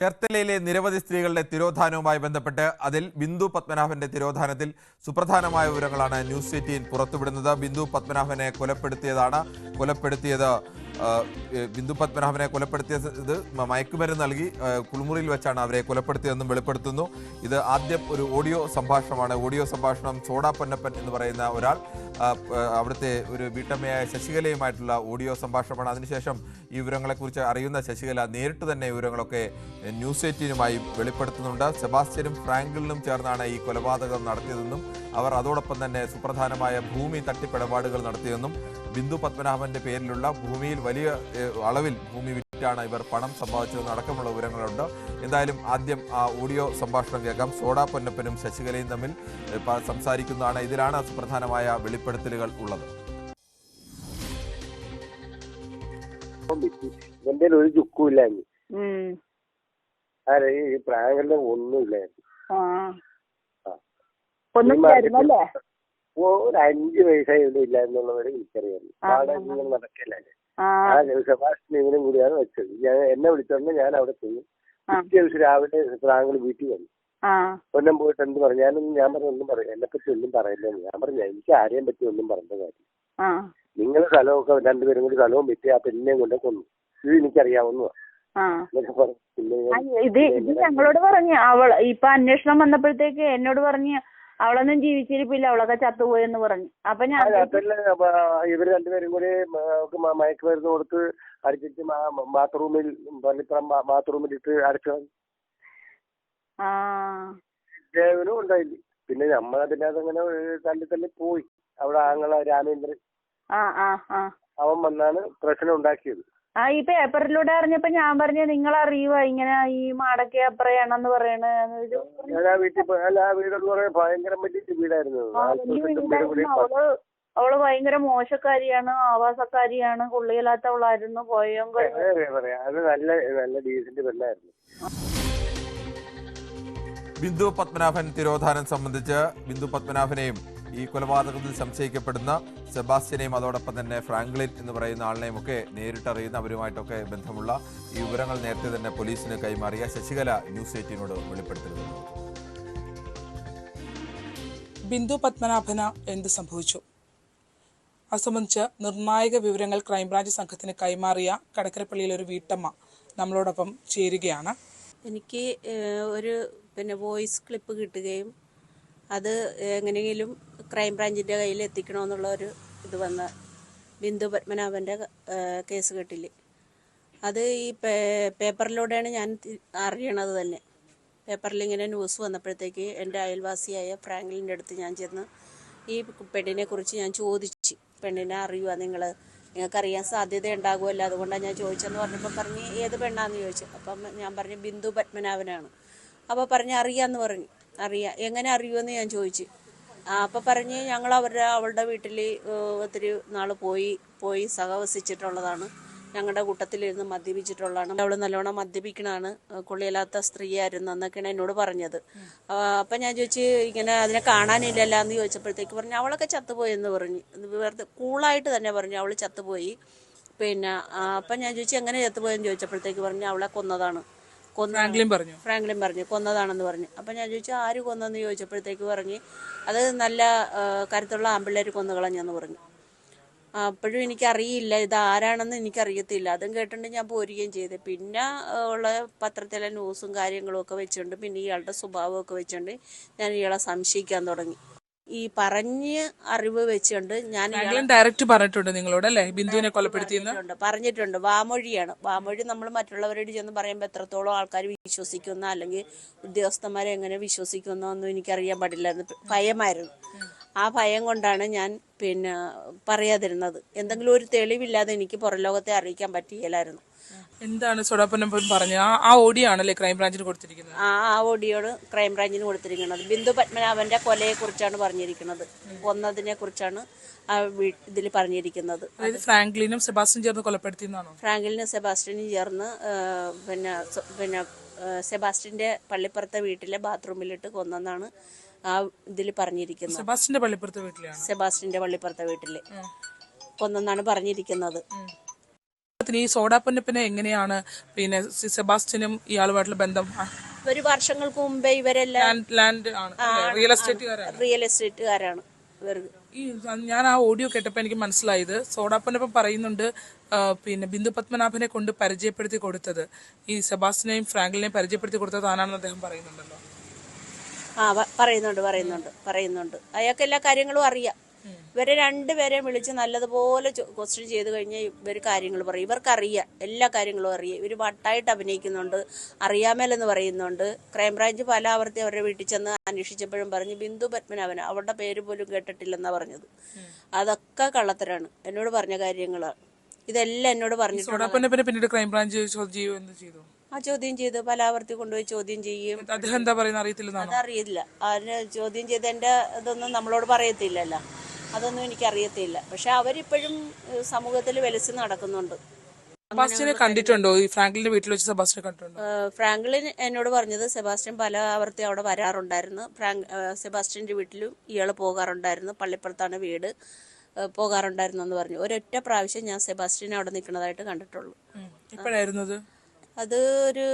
ചേർത്തലയിലെ നിരവധി സ്ത്രീകളുടെ തിരോധാനവുമായി ബന്ധപ്പെട്ട് അതിൽ ബിന്ദു പത്മനാഭന്റെ തിരോധാനത്തിൽ സുപ്രധാനമായ വിവരങ്ങളാണ് ന്യൂസ് എയ്റ്റീൻ പുറത്തുവിടുന്നത്. ബിന്ദു പത്മനാഭനെ കൊലപ്പെടുത്തിയതാണ്. കൊലപ്പെടുത്തിയത് ബിന്ദു പത്മനാഭനെ കൊലപ്പെടുത്തിയത് ഇത് മയക്കുമരുന്ന് നൽകി കുളിമുറിയിൽ വെച്ചാണ് അവരെ കൊലപ്പെടുത്തിയതെന്നും വെളിപ്പെടുത്തുന്നു. ഇത് ആദ്യം ഒരു ഓഡിയോ സംഭാഷണമാണ്. ഓഡിയോ സംഭാഷണം ചോടാ പൊന്നപ്പൻ എന്ന് പറയുന്ന ഒരാൾ അവിടുത്തെ ഒരു വീട്ടമ്മയായ ശശികലയുമായിട്ടുള്ള ഓഡിയോ സംഭാഷണമാണ്. അതിനുശേഷം ഈ വിവരങ്ങളെക്കുറിച്ച് അറിയുന്ന ശശികല നേരിട്ട് തന്നെ വിവരങ്ങളൊക്കെ ന്യൂസ് എയ്റ്റീനുമായി വെളിപ്പെടുത്തുന്നുണ്ട്. സെബാസ്റ്റ്യനും ഫ്രാങ്കിളിനും ചേർന്നാണ് ഈ കൊലപാതകം നടത്തിയതെന്നും അവർ അതോടൊപ്പം തന്നെ സുപ്രധാനമായ ഭൂമി തട്ടിപ്പിടപാടുകൾ നടത്തിയതെന്നും ബിന്ദു പത്മനാഭന്റെ പേരിലുള്ള ഭൂമിയിൽ വലിയ അളവിൽ ഭൂമി വിറ്റാണ് ഇവർ പണം സമ്പാദിച്ചതെന്ന് അടക്കമുള്ള വിവരങ്ങളുണ്ട്. എന്തായാലും ആദ്യം ആ ഓഡിയോ സംഭാഷണം കേൾക്കാം. സോഡാ പൊന്നപ്പനും ശശികലയും തമ്മിൽ സംസാരിക്കുന്നതാണ്. ഇതിലാണ് സുപ്രധാനമായ വെളിപ്പെടുത്തലുകൾ ഉള്ളത്. എന്റെ ഒരു ചുക്കും ഇല്ലായിരുന്നു ആരെ ഈ പ്രായങ്ങളുടെ ഒന്നുമില്ലായിരുന്നു ഒരു അഞ്ച് പൈസ ഇവിടെ ഇല്ല എന്നുള്ളവരെ എനിക്കറിയായിരുന്നു ആ, സെബാസ്റ്റ്യൻ ഇവനും കൂടിയാണ് വെച്ചത്. ഞാൻ എന്നെ വിളിച്ചോണ്ട് ഞാൻ അവിടെ ചെയ്യും. പിറ്റേ ദിവസം രാവിലെ പ്രാങ്കൾ വീട്ടിൽ വന്നു. ആ. പൊന്നം പോയിട്ട് എന്ത് പറഞ്ഞു? ഞാനൊന്നും ഞാൻ പറഞ്ഞു ഒന്നും പറയാം എന്നെ പറ്റി ഒന്നും പറയില്ല ഞാൻ പറഞ്ഞു എനിക്ക് ആരെയും പറ്റി ഒന്നും പറഞ്ഞ കാര്യം. ആ. നിങ്ങൾ സ്ഥലമൊക്കെ രണ്ടുപേരും കൂടി സ്ഥലവും പറ്റി ആ പെണ്ണിനെയും കൊണ്ട് കൊന്നു. ഇത് എനിക്കറിയാവുന്നതാ. ആ. എന്നൊക്കെ പറഞ്ഞു പിന്നെ ഞാൻ- ഇത് ഇത് ഞങ്ങളോട് പറഞ്ഞു അവൾ ഇപ്പൊ അന്വേഷണം വന്നപ്പോഴത്തേക്ക് എന്നോട് പറഞ്ഞു അവളൊന്നും ജീവിച്ചിരിപ്പില്ല അവളൊക്കെ ചത്തുപോയെന്ന് പറഞ്ഞു. അപ്പൊ ഞാൻ ഇവർ രണ്ടുപേരും കൂടി മയക്കുമരുന്ന് കൊടുത്ത് അടിച്ചിട്ട് ബാത്റൂമിൽ പള്ളിപ്പുറം ബാത്റൂമിൽ ഇട്ട് അടച്ചു ദേവനും ഉണ്ടായില്ല. പിന്നെ നമ്മൾ അതിന്റെ അതങ്ങനെ തള്ളി തള്ളി പോയി. അവിടെ ആങ്ങള രാമേന്ദ്രൻ. അവൻ വന്നാണ് പ്രശ്നം ഉണ്ടാക്കിയത്. ആ ഈ പേപ്പറിലൂടെ അറിഞ്ഞപ്പോ ഞാൻ പറഞ്ഞു നിങ്ങൾ അറിയുക ഇങ്ങനെ ഈ മാടക്കെ അപ്പറയാണെന്ന് പറയണ? ഞാൻ ആ വീട്ടിൽ പോയി അല്ല ആ വീടെന്ന് പറയാൻ ഭയങ്കര വലിയ വീടായിരുന്നു അവൾ അവൾ ഭയങ്കര മോശക്കാരിയാണ് ആവാസക്കാരിയാണ് കൊള്ളിയില്ലാത്തവളായിരുന്നു പറയാ. അത് നല്ല നല്ല ഡീസന്റ് പെണ്ണായിരുന്നു ബിന്ദു പത്മനാഭൻ തിരോധാനം സംബന്ധിച്ച് ബിന്ദു പത്മനാഭനെയും ഈ കൊലപാതകത്തിൽ സംശയിക്കപ്പെടുന്ന സെബാസ്റ്റ്യനെയും അതോടൊപ്പം തന്നെ ഫ്രാങ്ക്ലിൻ എന്ന് പറയുന്ന ആളിനെയും ഒക്കെ നേരിട്ടറിയുന്ന അവരുമായിട്ടൊക്കെ ബന്ധമുള്ള ഈ വിവരങ്ങൾ നേരത്തെ തന്നെ പോലീസിന് കൈമാറിയ ശശികല ന്യൂസ് എയ്റ്റീനോട് വെളിപ്പെടുത്തിയിരുന്നു ബിന്ദു പത്മനാഭന എന്ത് സംഭവിച്ചു? അത് സംബന്ധിച്ച് നിർണായക വിവരങ്ങൾ ക്രൈംബ്രാഞ്ച് സംഘത്തിന് കൈമാറിയ കടക്കരപ്പള്ളിയിലെ ഒരു വീട്ടമ്മ നമ്മളോടൊപ്പം ചേരുകയാണ്. എനിക്ക് ഒരു പിന്നെ വോയിസ് ക്ലിപ്പ് കിട്ടുകയും അത് എങ്ങനെയെങ്കിലും ക്രൈംബ്രാഞ്ചിന്റെ കയ്യിൽ എത്തിക്കണമെന്നുള്ള ഒരു ഇത് വന്ന ബിന്ദു പത്മനാഭന്റെ കേസ് കെട്ടിൽ അത് ഈ പേപ്പറിലൂടെയാണ് ഞാൻ അറിയണത് തന്നെ. പേപ്പറിൽ ഇങ്ങനെ ന്യൂസ് വന്നപ്പോഴത്തേക്ക് എന്റെ അയൽവാസിയായ ഫ്രാങ്ക്ലിന്റെ അടുത്ത് ഞാൻ ചെന്ന് ഈ പെണ്ണിനെ കുറിച്ച് ഞാൻ ചോദിച്ചു. പെണ്ണിനെ അറിയുക നിങ്ങൾ നിങ്ങൾക്കറിയാൻ സാധ്യത ഉണ്ടാകുമല്ലോ അതുകൊണ്ടാണ് ഞാൻ ചോദിച്ചെന്ന് പറഞ്ഞപ്പോൾ പറഞ്ഞ് ഏത് പെണ്ണാന്ന് ചോദിച്ചു. അപ്പം ഞാൻ പറഞ്ഞു ബിന്ദു പത്മനാഭനാണ്. അപ്പോൾ പറഞ്ഞ് അറിയാമെന്ന് പറഞ്ഞു. അറിയാം എങ്ങനെ അറിയുമെന്ന് ഞാൻ ചോദിച്ചു. അപ്പം പറഞ്ഞ് ഞങ്ങൾ അവരുടെ അവളുടെ വീട്ടിൽ ഒത്തിരി നാൾ പോയി പോയി സഹവസിച്ചിട്ടുള്ളതാണ്. ഞങ്ങളുടെ കൂട്ടത്തിലിരുന്ന് മദ്യപിച്ചിട്ടുള്ളതാണ്. അവൾ നല്ലോണം മദ്യപിക്കണതാണ്. കൊള്ളിയില്ലാത്ത സ്ത്രീയായിരുന്നു എന്നൊക്കെയാണ് എന്നോട് പറഞ്ഞത്. അപ്പം ഞാൻ ചോദിച്ചു ഇങ്ങനെ അതിനെ കാണാനില്ലല്ല എന്ന് ചോദിച്ചപ്പോഴത്തേക്ക് പറഞ്ഞു അവളൊക്കെ ചത്തുപോയി എന്ന് പറഞ്ഞു. വെറുതെ കൂളായിട്ട് തന്നെ പറഞ്ഞു അവൾ ചത്തുപോയി. പിന്നെ അപ്പം ഞാൻ ചോദിച്ചു എങ്ങനെ ചത്തുപോയെന്ന് ചോദിച്ചപ്പോഴത്തേക്ക് പറഞ്ഞു അവളെ കൊന്നതാണ്. കൊന്ന ഫ്രാങ്ക്ലിൻ പറഞ്ഞു. ഫ്രാങ്ക്ലിൻ പറഞ്ഞു കൊന്നതാണെന്ന് പറഞ്ഞു. അപ്പം ഞാൻ ചോദിച്ചു ആര് കൊന്നെന്ന് ചോദിച്ചപ്പോഴത്തേക്ക് പറഞ്ഞ് അത് നല്ല കരുത്തുള്ള ആമ്പിള്ളേർ കൊന്നു കളഞ്ഞെന്ന് പറഞ്ഞു. അപ്പോഴും എനിക്കറിയില്ല ഇത് ആരാണെന്ന് എനിക്കറിയത്തില്ല. അതും കേട്ടിട്ട് ഞാൻ പോരുകയും ചെയ്തു. പിന്നെ ഉള്ള പത്രത്തിലെ ന്യൂസും കാര്യങ്ങളും ഒക്കെ വെച്ചുകൊണ്ട് പിന്നെ ഇയാളുടെ സ്വഭാവമൊക്കെ വെച്ചുകൊണ്ട് ഞാൻ ഇയാളെ സംശയിക്കാൻ തുടങ്ങി. ഈ പറഞ്ഞ അറിവ് വെച്ചുകൊണ്ട് ഞാൻ ഡയറക്റ്റ് പറഞ്ഞിട്ടുണ്ട് നിങ്ങളോട് അല്ലേ? ബിന്ദുവിനെ കൊലപ്പെടുത്തിയിട്ടുണ്ട് പറഞ്ഞിട്ടുണ്ട്. പറഞ്ഞിട്ടുണ്ട്. വാമൊഴിയാണ്. വാമൊഴി നമ്മൾ മറ്റുള്ളവരോട് ചെന്ന് പറയുമ്പോൾ എത്രത്തോളം ആൾക്കാർ വിശ്വസിക്കുന്ന അല്ലെങ്കിൽ ഉദ്യോഗസ്ഥന്മാരെ എങ്ങനെ വിശ്വസിക്കുന്ന ഒന്നും എനിക്കറിയാൻ പാടില്ലായിരുന്നു ഭയമായിരുന്നു. ആ ഭയം കൊണ്ടാണ് ഞാൻ പിന്നെ പറയാതിരുന്നത്. എന്തെങ്കിലും ഒരു തെളിവില്ലാതെ എനിക്ക് പുറം ലോകത്തെ അറിയിക്കാൻ പറ്റിയില്ലായിരുന്നു. എന്താണ് സോഡാപ്പനം പറഞ്ഞ ആ ആ ഓഡിയോ ആണല്ലേ ക്രൈംബ്രാഞ്ചിന് കൊടുത്തിരിക്കുന്നത്? ആ ആ ഓടിയോട് ക്രൈംബ്രാഞ്ചിന് കൊടുത്തിരിക്കുന്നത്. ബിന്ദു പത്മനാഭന്റെ കൊലയെ കുറിച്ചാണ് പറഞ്ഞിരിക്കുന്നത്. കൊന്നതിനെ കുറിച്ചാണ് ആ ഇതിൽ പറഞ്ഞിരിക്കുന്നത്. അതായത് ഫ്രാങ്ക്ലിനും സെബാസ്റ്റ്യൻ ചേർന്ന് കൊലപ്പെടുത്തിയെന്നാണോ? ഫ്രാങ്കലിനും സെബാസ്റ്റ്യനും ചേർന്ന് ആ, പിന്നെ സ- പിന്നെ ആ, സെബാസ്റ്റ്യന്റെ പള്ളിപ്പുറത്തെ വീട്ടിലെ ബാത്റൂമിലിട്ട് കൊന്നെന്നാണ് ആ ഇതിൽ പറഞ്ഞിരിക്കുന്നത്. സെബാസ്റ്റ്യന്റെ പള്ളിപ്പുറത്തെ വീട്ടിലാണ് സെബാസ്റ്റ്യന്റെ പള്ളിപ്പുറത്തെ വീട്ടിൽ കൊന്നെന്നാണ് പറഞ്ഞിരിക്കുന്നത്. ഉദാഹരണത്തിന് ഈ സോഡാപ്പൊന്നപ്പിനെ എങ്ങനെയാണ് പിന്നെ സെബാസ്റ്റിനും സെബാസ്റ്റ്യനും ഇയാളുമായിട്ടുള്ള ബന്ധം? ഒരു വർഷങ്ങൾക്ക് മുമ്പേ ഇവരെല്ലാം ലാൻഡ് ആണ്. റിയൽ എസ്റ്റേറ്റുകാരാണ് റിയൽ എസ്റ്റേറ്റുകാരാണ് ഈ ഞാൻ ആ ഓഡിയോ കേട്ടപ്പോൾ എനിക്ക് മനസ്സിലായത് സോഡാപ്പനപ്പം പറയുന്നുണ്ട് പിന്നെ ബിന്ദു പത്മനാഭനെ കൊണ്ട് പരിചയപ്പെടുത്തി കൊടുത്തത്. ഈ സെബാസ്റ്റിനെയും ഫ്രാങ്കിളിനെയും പരിചയപ്പെടുത്തി കൊടുത്തത് താനാണെന്ന് അദ്ദേഹം പറയുന്നുണ്ടല്ലോ? ആ പറയുന്നുണ്ട് പറയുന്നുണ്ട് പറയുന്നുണ്ട്. അയാൾക്ക് എല്ലാ കാര്യങ്ങളും അറിയാം. ഇവരെ രണ്ടുപേരെയും വിളിച്ച് നല്ലതുപോലെ ക്വസ്റ്റ്യൻ ചെയ്ത് കഴിഞ്ഞാൽ ഇവർ കാര്യങ്ങൾ പറയും. ഇവർക്കറിയാം. എല്ലാ കാര്യങ്ങളും അറിയാം. ഇവർ വട്ടായിട്ട് അഭിനയിക്കുന്നുണ്ട്. അറിയാമേലെന്ന് പറയുന്നുണ്ട്. ക്രൈംബ്രാഞ്ച് പല ആവർത്തി അവരുടെ വീട്ടിൽ ചെന്ന് അന്വേഷിച്ചപ്പോഴും പറഞ്ഞു ബിന്ദു പത്മനാഭൻ അവരുടെ പേര് പോലും കേട്ടിട്ടില്ലെന്നാ പറഞ്ഞത്. അതൊക്കെ കള്ളത്തരാണ്. എന്നോട് പറഞ്ഞ കാര്യങ്ങളാണ് ഇതെല്ലാം എന്നോട് പറഞ്ഞിട്ടുണ്ട്. പിന്നീട് ക്രൈംബ്രാഞ്ച് ചോദ്യം ചെയ്തു? ആ ചോദ്യം ചെയ്ത് പല ആവർത്തി കൊണ്ടുപോയി ചോദ്യം ചെയ്യും. അദ്ദേഹം എന്താ പറയുന്നത് അറിയത്തില്ല അതറിയില്ല. അതിന് ചോദ്യം ചെയ്തതിന്റെ ഇതൊന്നും നമ്മളോട് പറയത്തില്ലല്ലോ. അതൊന്നും എനിക്ക് അറിയത്തില്ല പക്ഷെ അവരിപ്പോഴും സമൂഹത്തിൽ വെലസ് നടക്കുന്നുണ്ട്. സെബാസ്റ്റിനെ കണ്ടിട്ടുണ്ടോ? ഈ ഫ്രാങ്ക്ലിന്റെ വീട്ടിൽ വെച്ച് സെബാസ്റ്റ്യൻ കണ്ടിട്ടുണ്ടോ? ഫ്രാങ്ക്ലിൻ എന്നോട് പറഞ്ഞത് സെബാസ്റ്റ്യൻ പല ആവർത്തി അവിടെ വരാറുണ്ടായിരുന്നു. ഫ്രാങ്ക് സെബാസ്റ്റ്യന്റെ വീട്ടിലും ഇയാൾ പോകാറുണ്ടായിരുന്നു. പള്ളിപ്പുറത്താണ് വീട് പോകാറുണ്ടായിരുന്നു എന്ന് പറഞ്ഞു. ഒരൊറ്റ പ്രാവശ്യം ഞാൻ സെബാസ്റ്റ്യനെ അവിടെ നിൽക്കുന്നതായിട്ട് കണ്ടിട്ടുള്ളൂ. അത് ഒരു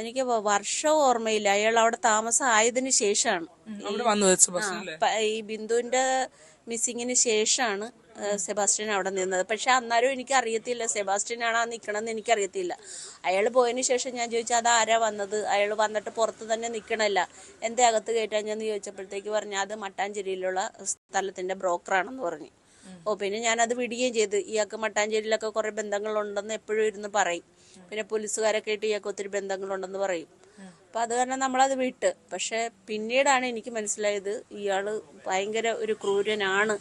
എനിക്ക് വർഷവും വർഷം ഓർമ്മയില്ല. അയാൾ അവിടെ താമസം ആയതിനു ശേഷമാണ് സെബാസ്റ്റ്യൻ ഈ ബിന്ദുവിന്റെ മിസ്സിങ്ങിന് ശേഷമാണ് സെബാസ്റ്റ്യൻ അവിടെ നിന്നത്. പക്ഷെ അന്നേരം എനിക്ക് അറിയത്തില്ല സെബാസ്റ്റ്യനാണ് ആ നിൽക്കണമെന്ന് എനിക്കറിയത്തില്ല. അയാൾ പോയതിന് ശേഷം ഞാൻ ചോദിച്ചു അത് ആരാ വന്നത്? അയാൾ വന്നിട്ട് പുറത്ത് തന്നെ നിൽക്കണല്ല എന്തേ അകത്ത് കയറ്റാൻ ഞാൻ ചോദിച്ചപ്പോഴത്തേക്ക് പറഞ്ഞു അത് മട്ടാഞ്ചേരിയിലുള്ള സ്ഥലത്തിന്റെ ബ്രോക്കറാണെന്ന് പറഞ്ഞു. ഓ പിന്നെ ഞാനത് വിടുകയും ചെയ്തു. ഇയാൾക്ക് മട്ടാഞ്ചേരിയിലൊക്കെ കുറെ ബന്ധങ്ങളുണ്ടെന്ന് എപ്പോഴും ഇരുന്ന് പറയും. പിന്നെ പോലീസുകാരൊക്കെ ആയിട്ട് ഇയാൾക്ക് ഒത്തിരി ബന്ധങ്ങളുണ്ടെന്ന് പറയും. അപ്പൊ അത് കാരണം നമ്മളത് വിട്ട്. പക്ഷെ പിന്നീടാണ് എനിക്ക് മനസ്സിലായത് ഇയാൾ ഭയങ്കര ഒരു ക്രൂരനാണ്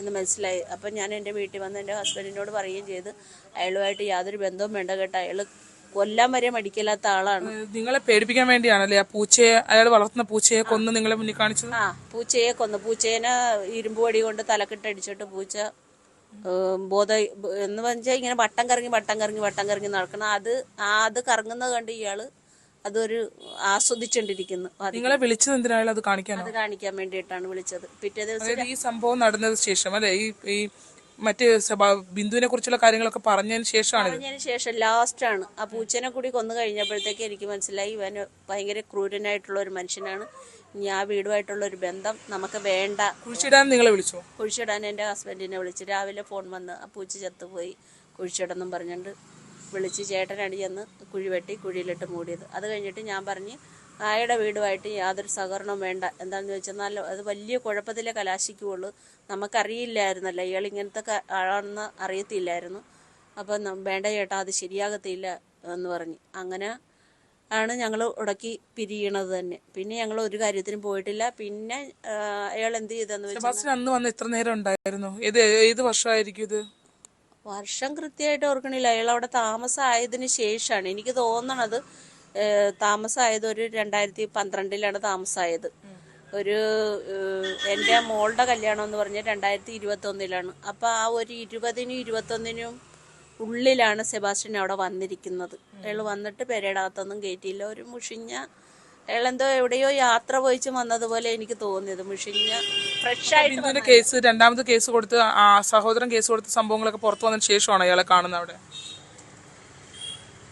എന്ന് മനസ്സിലായി. അപ്പം ഞാൻ എന്റെ വീട്ടിൽ വന്ന് എന്റെ ഹസ്ബൻഡിനോട് പറയുകയും ചെയ്ത് അയാളുമായിട്ട് യാതൊരു ബന്ധവും വേണ്ട കേട്ടോ. അയാൾ കൊല്ലാൻ വരെ മടിക്കില്ലാത്ത ആളാണ്. നിങ്ങളെ പേടിപ്പിക്കാൻ വേണ്ടിയാണല്ലേ ആ പൂച്ചയെ അയാൾ വളർത്തുന്ന പൂച്ചയെ കൊന്ന് നിങ്ങളെ മുന്നിൽ കാണിച്ചത്? ആ പൂച്ചയെ കൊന്നു. പൂച്ചേനെ ഇരുമ്പ് വടി കൊണ്ട് തലക്കിട്ടടിച്ചിട്ട് പൂച്ച ബോധ എന്ന് വെച്ചാൽ ഇങ്ങനെ വട്ടം കറങ്ങി വട്ടം കറങ്ങി വട്ടം കറങ്ങി നടക്കണം അത് ആ അത് കറങ്ങുന്നത് കണ്ട് ഇയാൾ അതൊരു ആസ്വദിച്ചോണ്ടിരിക്കുന്നു. നിങ്ങളെ വിളിച്ചത് എന്തിനായാലും അത് കാണിക്കാൻ അത് കാണിക്കാൻ വേണ്ടിയിട്ടാണ് വിളിച്ചത്. പിറ്റേ ദിവസം ഈ സംഭവം നടന്നതിന് ശേഷം അല്ലെ? ഈ മറ്റ് ബിന്ദുവിനെ കുറിച്ചുള്ള കാര്യങ്ങളൊക്കെ പറഞ്ഞതിന് ശേഷമാണ് ശേഷം പറഞ്ഞതിന് ശേഷം ലാസ്റ്റാണ് ആ പൂച്ചനെ കൂടി കൊന്നു കഴിഞ്ഞപ്പോഴത്തേക്ക് എനിക്ക് മനസ്സിലായി ഇവന് ഭയങ്കര ക്രൂരനായിട്ടുള്ള ഒരു മനുഷ്യനാണ്. ഇനി ആ വീടുമായിട്ടുള്ള ഒരു ബന്ധം നമുക്ക് വേണ്ട. കുഴിച്ചിടാൻ നിങ്ങളെ വിളിച്ചോ? കുഴിച്ചിടാൻ എന്റെ ഹസ്ബൻഡിനെ വിളിച്ചു. രാവിലെ ഫോൺ വന്ന് ആ പൂച്ച ചത്തുപോയി. കുഴിച്ചിടെന്നും പറഞ്ഞുകൊണ്ട് വിളിച്ച് ചേട്ടനടി ചെന്ന് കുഴി വെട്ടി കുഴിയിലിട്ട് മൂടിയത്. അത് കഴിഞ്ഞിട്ട് ഞാൻ പറഞ്ഞ് നായയുടെ വീടുമായിട്ട് യാതൊരു സഹകരണവും വേണ്ട. എന്താണെന്ന് വെച്ചെന്നാൽ അത് വലിയ കുഴപ്പത്തിലെ കലാശിക്കുകയുള്ളൂ. നമുക്കറിയില്ലായിരുന്നല്ലോ ഇയാൾ ഇങ്ങനത്തെ ആളാണെന്ന് അറിയത്തില്ലായിരുന്നു. അപ്പം വേണ്ട ചേട്ടാ അത് ശരിയാകത്തില്ല എന്ന് പറഞ്ഞു. അങ്ങനെ ആണ് ഞങ്ങൾ ഉടക്കി പിരിയണത് തന്നെ. പിന്നെ ഞങ്ങൾ ഒരു കാര്യത്തിനും പോയിട്ടില്ല. പിന്നെ അയാൾ എന്ത് ചെയ്തെന്ന് വെച്ചാൽ അന്ന് വന്ന് എത്ര നേരം ഉണ്ടായിരുന്നു. ഇത് ഏത് വർഷമായിരിക്കും ഇത്? വർഷം കൃത്യമായിട്ട് ഓർക്കണില്ല. അയാൾ അവിടെ താമസമായതിനു ശേഷമാണ്. എനിക്ക് തോന്നണത് താമസമായത് ഒരു രണ്ടായിരത്തി പന്ത്രണ്ടിലാണ് താമസമായത് ഒരു എന്റെ മോളുടെ കല്യാണം എന്ന് പറഞ്ഞാൽ രണ്ടായിരത്തി ഇരുപത്തൊന്നിലാണ് അപ്പോൾ ആ ഒരു ഇരുപതിനും ഇരുപത്തൊന്നിനും ഉള്ളിലാണ് സെബാസ്റ്റ്യൻ അവിടെ വന്നിരിക്കുന്നത്. അയാൾ വന്നിട്ട് പെരേടകത്തൊന്നും കയറ്റിയില്ല ഒരു മുഷിഞ്ഞ അയാളെന്തോ എവിടെയോ യാത്ര പോയിച്ച് വന്നതുപോലെ എനിക്ക് തോന്നിയത്. മുഷിഞ്ഞ ഫ്രഷ് ആയിട്ട് കേസ് രണ്ടാമത് കേസ് കൊടുത്ത് ആ സഹോദരൻ കേസ് കൊടുത്ത സംഭവങ്ങളൊക്കെ പുറത്തു വന്നതിന് ശേഷമാണ് അയാളെ കാണുന്നത് അവിടെ?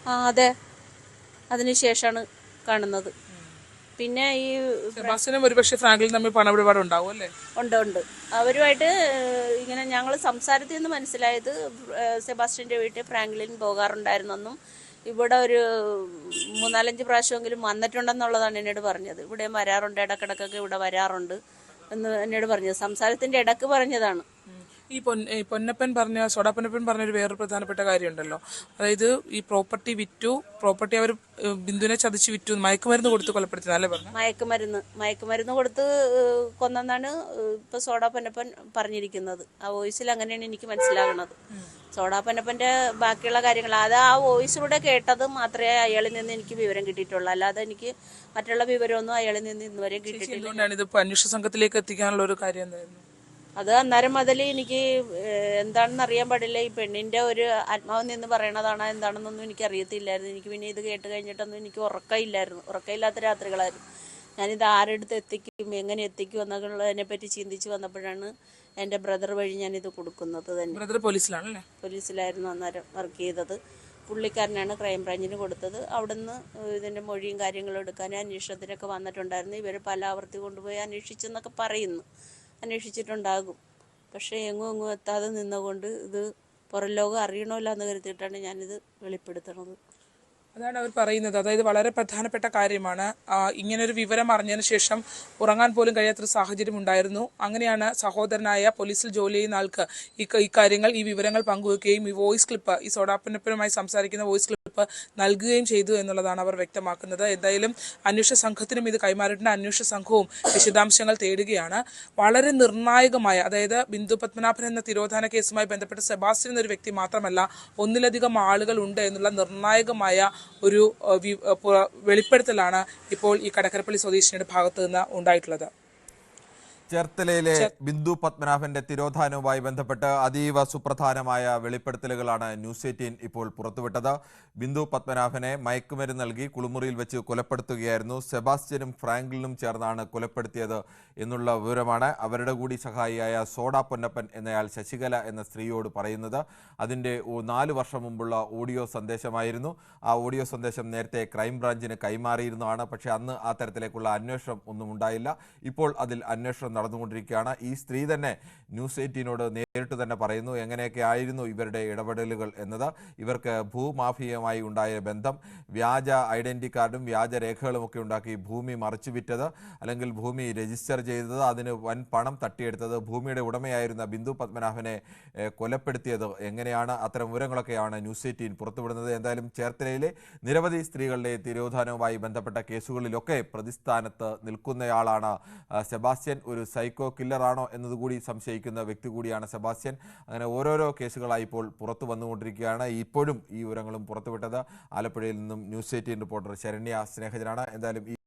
ആ അതെ. അതിനുശേഷമാണ് കാണുന്നത്. പിന്നെ ഈ സെബാസ്റ്റ്യനും ഒരുപക്ഷെ ഫ്രാങ്കിലും തമ്മിൽ പണമിടപാട് ഉണ്ടാവും അല്ലേ? ഉണ്ട് ഉണ്ട്. അവരുമായിട്ട് ഇങ്ങനെ ഞങ്ങൾ സംസാരത്തിൽ നിന്ന് മനസ്സിലായത് ഏഹ്, വീട്ടിൽ ഫ്രാങ്ക്ലിൻ പോകാറുണ്ടായിരുന്നെന്നും ഇവിടെ ഒരു മൂന്നാലഞ്ച് പ്രാവശ്യമെങ്കിലും വന്നിട്ടുണ്ടെന്നുള്ളതാണ് എന്നോട് പറഞ്ഞത്. ഇവിടെ വരാറുണ്ട് ഇടക്കിടക്കൊക്കെ ഇവിടെ വരാറുണ്ട് എന്ന് എന്നോട് പറഞ്ഞത്. സംസാരത്തിന്റെ ഇടയ്ക്ക് പറഞ്ഞതാണ്. ഈ പൊൻ ഈ പൊന്നപ്പൻ പറഞ്ഞ സോഡാ പൊന്നപ്പൻ പറഞ്ഞൊരു വേറൊരു പ്രധാനപ്പെട്ട കാര്യമുണ്ടല്ലോ. അതായത് ഈ പ്രോപ്പർട്ടി വിറ്റു പ്രോപ്പർട്ടി അവർ ബിന്ദുവിനെ ചതിച്ച് വിറ്റു മയക്കുമരുന്ന് കൊടുത്ത് കൊലപ്പെടുത്തി അല്ലേ പറഞ്ഞു? മയക്കുമരുന്ന് മയക്കുമരുന്ന് കൊടുത്ത് കൊന്നെന്നാണ് ഇപ്പൊ സോഡാ പൊന്നപ്പൻ പറഞ്ഞിരിക്കുന്നത്. ആ വോയിസിൽ അങ്ങനെയാണ് എനിക്ക് മനസ്സിലാകുന്നത്. സോഡാ പൊന്നപ്പന്റെ ബാക്കിയുള്ള കാര്യങ്ങൾ അത് ആ വോയിസിലൂടെ കേട്ടത് മാത്രമേ അയാളിൽ നിന്ന് എനിക്ക് വിവരം കിട്ടിയിട്ടുള്ളൂ. അല്ലാതെ എനിക്ക് മറ്റുള്ള വിവരമൊന്നും അയാളിൽ നിന്ന് ഇന്നുവരെ കിട്ടിയിട്ടില്ല. എന്തുകൊണ്ടാണ് ഇത് അന്വേഷണ സംഘത്തിലേക്ക് എത്തിക്കാനുള്ള ഒരു കാര്യം എന്തായിരുന്നു? അത് അന്നേരം മുതൽ എനിക്ക് എന്താണെന്ന് അറിയാൻ പാടില്ല. ഈ പെണ്ണിന്റെ ഒരു ആത്മാവ് നിന്ന് പറയണതാണോ എന്താണെന്നൊന്നും എനിക്ക് അറിയത്തില്ലായിരുന്നു. എനിക്ക് പിന്നെ ഇത് കേട്ട് കഴിഞ്ഞിട്ടൊന്നും എനിക്ക് ഉറക്കമില്ലായിരുന്നു ഉറക്കമില്ലാത്ത രാത്രികളായിരുന്നു. ഞാനിത് ആരെടുത്ത് എത്തിക്കും എങ്ങനെ എത്തിക്കും എന്നൊക്കെയുള്ളതിനെ പറ്റി ചിന്തിച്ച് വന്നപ്പോഴാണ് എന്റെ ബ്രദർ വഴി ഞാനിത് കൊടുക്കുന്നത് തന്നെ. ബ്രദർ പോലീസിലാണല്ലേ? പോലീസിലായിരുന്നു അന്നേരം വർക്ക് ചെയ്തത്. പുള്ളിക്കാരനാണ് ക്രൈംബ്രാഞ്ചിന് കൊടുത്തത്. അവിടുന്ന് ഇതിന്റെ മൊഴിയും കാര്യങ്ങളും എടുക്കാൻ അന്വേഷണത്തിനൊക്കെ വന്നിട്ടുണ്ടായിരുന്നു. ഇവർ പല ആവർത്തി കൊണ്ടുപോയി അന്വേഷിച്ചെന്നൊക്കെ പറയുന്നു. അന്വേഷിച്ചിട്ടുണ്ടാകും. പക്ഷേ എങ്ങും എങ്ങും എത്താതെ നിന്നുകൊണ്ട് ഇത് പുറം ലോകം അറിയണമല്ലോ എന്ന് കരുതിയിട്ടാണ് ഞാനിത് വെളിപ്പെടുത്തുന്നത്. അതാണ് അവർ പറയുന്നത്. അതായത് വളരെ പ്രധാനപ്പെട്ട കാര്യമാണ്. ഇങ്ങനൊരു വിവരം അറിഞ്ഞതിന് ശേഷം ഉറങ്ങാൻ പോലും കഴിയാത്തൊരു സാഹചര്യം ഉണ്ടായിരുന്നു. അങ്ങനെയാണ് സഹോദരനായ പോലീസിൽ ജോലി ചെയ്യുന്ന ആൾക്ക് ഈ ഇക്കാര്യങ്ങൾ ഈ വിവരങ്ങൾ പങ്കുവെക്കുകയും ഈ വോയിസ് ക്ലിപ്പ് ഈ സോഡാപ്പനപ്പനുമായി സംസാരിക്കുന്ന വോയിസ് നൽകുകയും ചെയ്തു എന്നുള്ളതാണ് അവർ വ്യക്തമാക്കുന്നത്. എന്തായാലും അന്വേഷണ സംഘത്തിനും ഇത് കൈമാറിയിട്ടുണ്ട്. അന്വേഷണ സംഘവും വിശദാംശങ്ങൾ തേടുകയാണ്. വളരെ നിർണായകമായ അതായത് ബിന്ദു പത്മനാഭൻ എന്ന തിരോധാന കേസുമായി ബന്ധപ്പെട്ട് സെബാസ്റ്റ്യൻ എന്നൊരു വ്യക്തി മാത്രമല്ല ഒന്നിലധികം ആളുകൾ ഉണ്ട് എന്നുള്ള നിർണായകമായ ഒരു വെളിപ്പെടുത്തലാണ് ഇപ്പോൾ ഈ കടക്കരപ്പള്ളി സ്വദേശിയുടെ ഭാഗത്തു നിന്ന് ഉണ്ടായിട്ടുള്ളത്. ചേർത്തലയിലെ ബിന്ദു പത്മനാഭന്റെ തിരോധാനവുമായി ബന്ധപ്പെട്ട് അതീവ സുപ്രധാനമായ വെളിപ്പെടുത്തലുകളാണ് ന്യൂസ് എയ്റ്റീൻ ഇപ്പോൾ പുറത്തുവിട്ടത്. ബിന്ദു പത്മനാഭനെ മയക്കുമരുന്ന് നൽകി കുളിമുറിയിൽ വെച്ച് കൊലപ്പെടുത്തുകയായിരുന്നു. സെബാസ്റ്റ്യനും ഫ്രാങ്ക്ലിനും ചേർന്നാണ് കൊലപ്പെടുത്തിയത് എന്നുള്ള വിവരമാണ് അവരുടെ കൂടി സഹായിയായ സോഡ പൊന്നപ്പൻ എന്നയാൾ ശശികല എന്ന സ്ത്രീയോട് പറയുന്നത്. അതിന്റെ നാല് വർഷം മുമ്പുള്ള ഓഡിയോ സന്ദേശമായിരുന്നു. ആ ഓഡിയോ സന്ദേശം നേരത്തെ ക്രൈംബ്രാഞ്ചിന് കൈമാറിയിരുന്നതാണ്. പക്ഷേ അന്ന് ആ തരത്തിലേക്കുള്ള അന്വേഷണം ഒന്നും ഉണ്ടായില്ല. ഇപ്പോൾ അതിൽ അന്വേഷണം നടന്നുകൊണ്ടിരിക്കുകയാണ്. ഈ സ്ത്രീ തന്നെ ന്യൂസ് എയ്റ്റീനോട് നേരിട്ട് തന്നെ പറയുന്നു എങ്ങനെയൊക്കെ ആയിരുന്നു ഇവരുടെ ഇടപെടലുകൾ എന്നത്? ഇവർക്ക് ഭൂമാഫിയയുമായി ഉണ്ടായ ബന്ധം വ്യാജ ഐഡന്റി കാർഡും വ്യാജ രേഖകളും ഒക്കെ ഉണ്ടാക്കി ഭൂമി മറിച്ചു വിറ്റത് അല്ലെങ്കിൽ ഭൂമി രജിസ്റ്റർ ചെയ്തത് അതിന് വൻ പണം തട്ടിയെടുത്തത് ഭൂമിയുടെ ഉടമയായിരുന്ന ബിന്ദു പത്മനാഭനെ കൊലപ്പെടുത്തിയത് എങ്ങനെയാണ്? അത്തരം വിവരങ്ങളൊക്കെയാണ് ന്യൂസ് എയ്റ്റീൻ പുറത്തുവിടുന്നത്. എന്തായാലും ചേർത്തലയിലെ നിരവധി സ്ത്രീകളുടെ തിരോധാനവുമായി ബന്ധപ്പെട്ട കേസുകളിലൊക്കെ പ്രതിസ്ഥാനത്ത് നിൽക്കുന്നയാളാണ് സെബാസ്റ്റ്യൻ ഒരു സൈക്കോ കില്ലറാണോ എന്നതുകൂടി സംശയിക്കുന്ന വ്യക്തി കൂടിയാണ് സെബാസ്റ്റ്യൻ. അങ്ങനെ ഓരോരോ കേസുകളായി ഇപ്പോൾ പുറത്തു വന്നുകൊണ്ടിരിക്കുകയാണ്. ഇപ്പോഴും ഈ വിവരങ്ങളും പുറത്തുവിട്ടത് ആലപ്പുഴയിൽ നിന്നും ന്യൂസ് എയ്റ്റീൻ റിപ്പോർട്ടർ ശരണ്യ സ്നേഹജനാണ്. എന്തായാലും